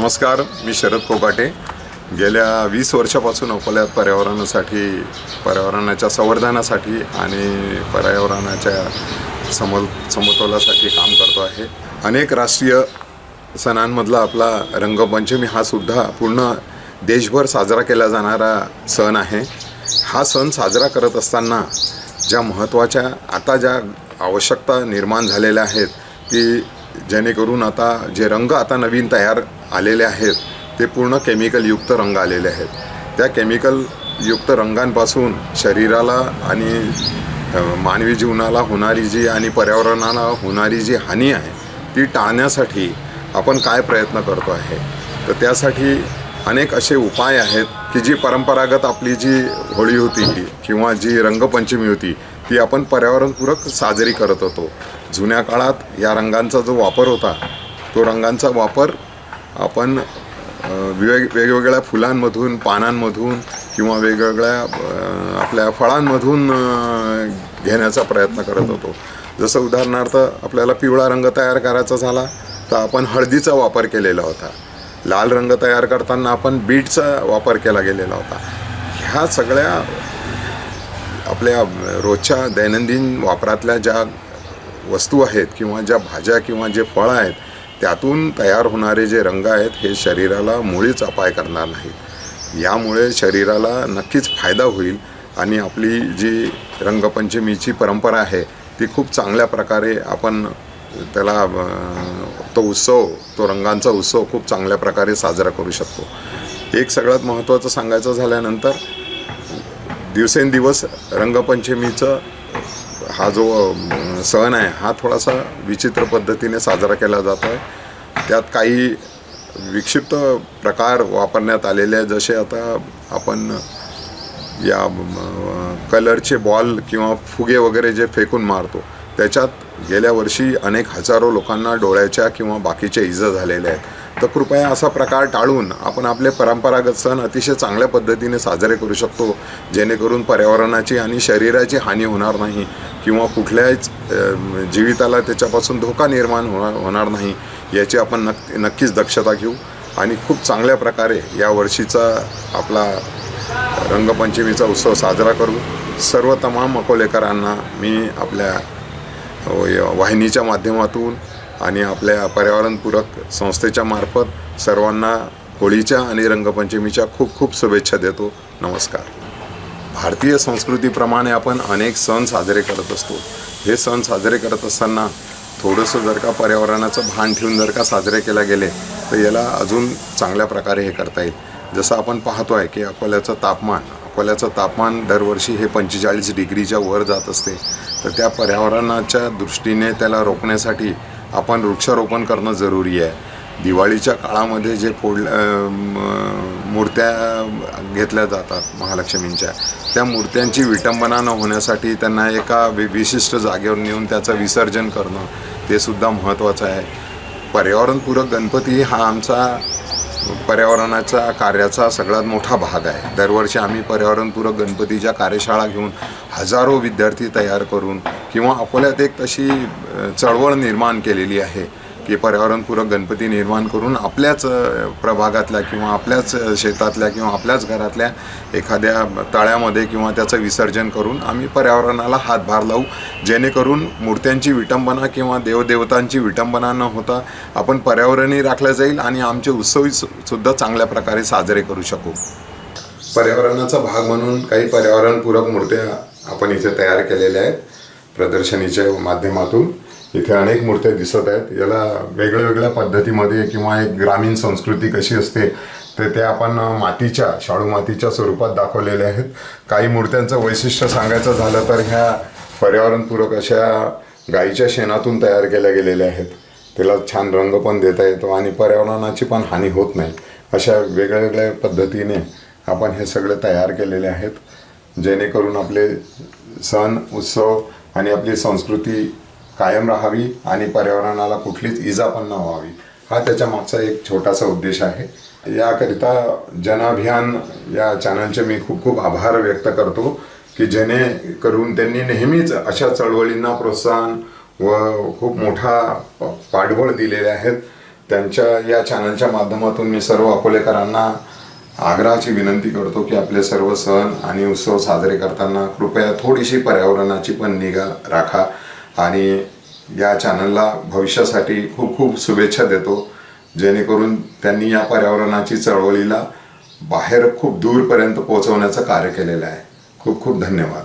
नमस्कार मी शरद कोकाटे. गेल्या वीस वर्षापासून अकोल्यात पर्यावरणासाठी पर्यावरणाच्या संवर्धनासाठी आणि पर्यावरणाच्या समल समतोलासाठी काम करतो आहे. अनेक राष्ट्रीय सणांमधला आपला रंगपंचमी हा सुद्धा पूर्ण देशभर साजरा केला जाणारा सण आहे. हा सण साजरा करत असताना ज्या महत्त्वाच्या आता ज्या आवश्यकता निर्माण झालेल्या आहेत की जेणेकरून आता जे रंग आता नवीन तयार आलेले आहेत ते पूर्ण केमिकलयुक्त रंग आलेले आहेत. त्या केमिकलयुक्त रंगांपासून शरीराला आणि मानवी जीवनाला होणारी जी आणि पर्यावरणाला होणारी जी हानी आहे ती टाळण्यासाठी आपण काय प्रयत्न करतो आहे? तर त्यासाठी अनेक असे उपाय आहेत की जी परंपरागत आपली जी होळी होती किंवा जी रंगपंचमी होती ती आपण पर्यावरणपूरक साजरी करत होतो. जुन्या काळात या रंगांचा जो वापर होता तो रंगांचा वापर आपण वेग वेगवेगळ्या फुलांमधून पानांमधून किंवा वेगवेगळ्या आपल्या फळांमधून घेण्याचा प्रयत्न करत होतो. जसं उदाहरणार्थ आपल्याला पिवळा रंग तयार करायचा झाला तर आपण हळदीचा वापर केलेला होता. लाल रंग तयार करताना आपण बीटचा वापर केला गेलेला होता. ह्या सगळ्या आपल्या रोजच्या दैनंदिन वापरातल्या ज्या वस्तू आहेत किंवा ज्या भाज्या किंवा जे फळं आहेत त्यातून तयार होणारे जे रंग आहेत हे शरीराला मुळीच अपाय करणार नाहीत. यामुळे शरीराला नक्कीच फायदा होईल आणि आपली जी रंगपंचमीची परंपरा आहे ती खूप चांगल्या प्रकारे आपण त्याला तो उत्सव तो रंगांचा उत्सव खूप चांगल्या प्रकारे साजरा करू शकतो. एक सगळ्यात महत्त्वाचं सांगायचं झाल्यानंतर दिवसेंदिवस रंगपंचमीचं हा जो सण आहे हा थोडासा विचित्र पद्धतीने साजरा केला जातो आहे. त्यात काही विक्षिप्त प्रकार वापरण्यात आलेले आहे जसे आता आपण या कलरचे बॉल किंवा फुगे वगैरे जे फेकून मारतो त्याच्यात गेल्या वर्षी अनेक हजारो लोकांना डोळ्याच्या किंवा बाकीच्या इजा झालेल्या आहेत. तर कृपया असा प्रकार टाळून आपण आपले परंपरागत सण अतिशय चांगल्या पद्धतीने साजरे करू शकतो जेणेकरून पर्यावरणाची आणि शरीराची हानी होणार नाही किंवा कुठल्याच जीविताला त्याच्यापासून धोका निर्माण होणार होणार नाही याची आपण नक्की नक्कीच दक्षता घेऊ. आणि खूप चांगल्या प्रकारे या वर्षीचा आपला रंगपंचमीचा उत्सव साजरा करू. सर्व तमाम अकोलेकरांना मी आपल्या वाहिनीच्या माध्यमातून आणि आपल्या पर्यावरणपूरक संस्थेच्या मार्फत सर्वांना होळीच्या आणि रंगपंचमीच्या खूप खूप शुभेच्छा देतो. नमस्कार. भारतीय संस्कृतीप्रमाणे आपण अनेक सण साजरे करत असतो. हे सण साजरे करत असताना थोडंसं जर का पर्यावरणाचं भान ठेवून जर का साजरे केले गेले तर याला अजून चांगल्या प्रकारे हे करता येईल. जसं आपण पाहतो आहे की अकोल्याचं तापमान अकोल्याचं तापमान दरवर्षी हे पंचेचाळीस डिग्रीच्या वर जात असते. तर त्या पर्यावरणाच्या दृष्टीने त्याला रोखण्यासाठी आपण वृक्षारोपण करणं जरुरी आहे. दिवाळीच्या काळामध्ये जे फोड मूर्त्या घेतल्या जातात महालक्ष्मींच्या त्या मूर्त्यांची विटंबना न होण्यासाठी त्यांना एका वि विशिष्ट जागेवर नेऊन त्याचं विसर्जन करणं ते सुद्धा महत्त्वाचं आहे. पर्यावरणपूरक गणपती हा आमचा पर्यावरणाचा कार्याचा सगळ्यात मोठा भाग आहे. दरवर्षी आम्ही पर्यावरणपूरक गणपतीच्या कार्यशाळा घेऊन हजारो विद्यार्थी तयार करून किंवा अकोल्यात एक तशी चळवळ निर्माण केलेली आहे. की पर्यावरणपूरक गणपती निर्माण करून आपल्याच प्रभागातल्या किंवा आपल्याच शेतातल्या किंवा आपल्याच घरातल्या एखाद्या तळ्यामध्ये किंवा त्याचं विसर्जन करून आम्ही पर्यावरणाला हातभार लावू. जेणेकरून मूर्त्यांची विटंबना किंवा देवदेवतांची विटंबना न होता आपण पर्यावरणही राखलं जाईल आणि आमचे उत्सवही सु- सुद्धा चांगल्या प्रकारे साजरे करू शकू. पर्यावरणाचा भाग म्हणून काही पर्यावरणपूरक मूर्त्या आपण इथे तयार केलेल्या आहेत प्रदर्शनीच्या माध्यमातून. इथे अनेक मूर्त्या दिसत आहेत. याला वेगळ्या वेगळ्या पद्धतीमध्ये किंवा एक ग्रामीण संस्कृती कशी असते तर ते आपण मातीच्या शाडू मातीच्या स्वरूपात दाखवलेल्या आहेत. काही मूर्त्यांचं वैशिष्ट्य सांगायचं झालं तर ह्या पर्यावरणपूरक अशा गाईच्या शेणातून तयार केल्या गेलेल्या आहेत. त्याला छान रंग पण देता येतो आणि पर्यावरणाची पण हानी होत नाही. अशा वेगळ्या वेगळ्या पद्धतीने आपण हे सगळे तयार केलेले आहेत. जेणेकरून आपले सण उत्सव आणि आपली संस्कृती कायम राहावी आणि पर्यावरणाला कुठलीच इजा पण न व्हावी. हा त्याच्या मागचा एक छोटासा उद्देश आहे. याकरिता जनाभियान या चॅनलचे मी खूप खूप आभार व्यक्त करतो की जेणेकरून त्यांनी नेहमीच अशा चळवळींना प्रोत्साहन व खूप मोठा पाठबळ दिलेले आहेत. त्यांच्या या चॅनलच्या माध्यमातून मी सर्व अकोलेकरांना आग्रहाची विनंती करतो की आपले सर्व सण आणि उत्सव साजरे करताना कृपया थोडीशी पर्यावरणाची पण निगा राखा. आणि या चॅनलला भविष्यासाठी खूप खूप शुभेच्छा देतो. जेणेकरून त्यांनी या पर्यावरणाची चळवळीला बाहेर खूप दूरपर्यंत पोहोचवण्याचं कार्य केलेलं आहे. खूप खूप धन्यवाद.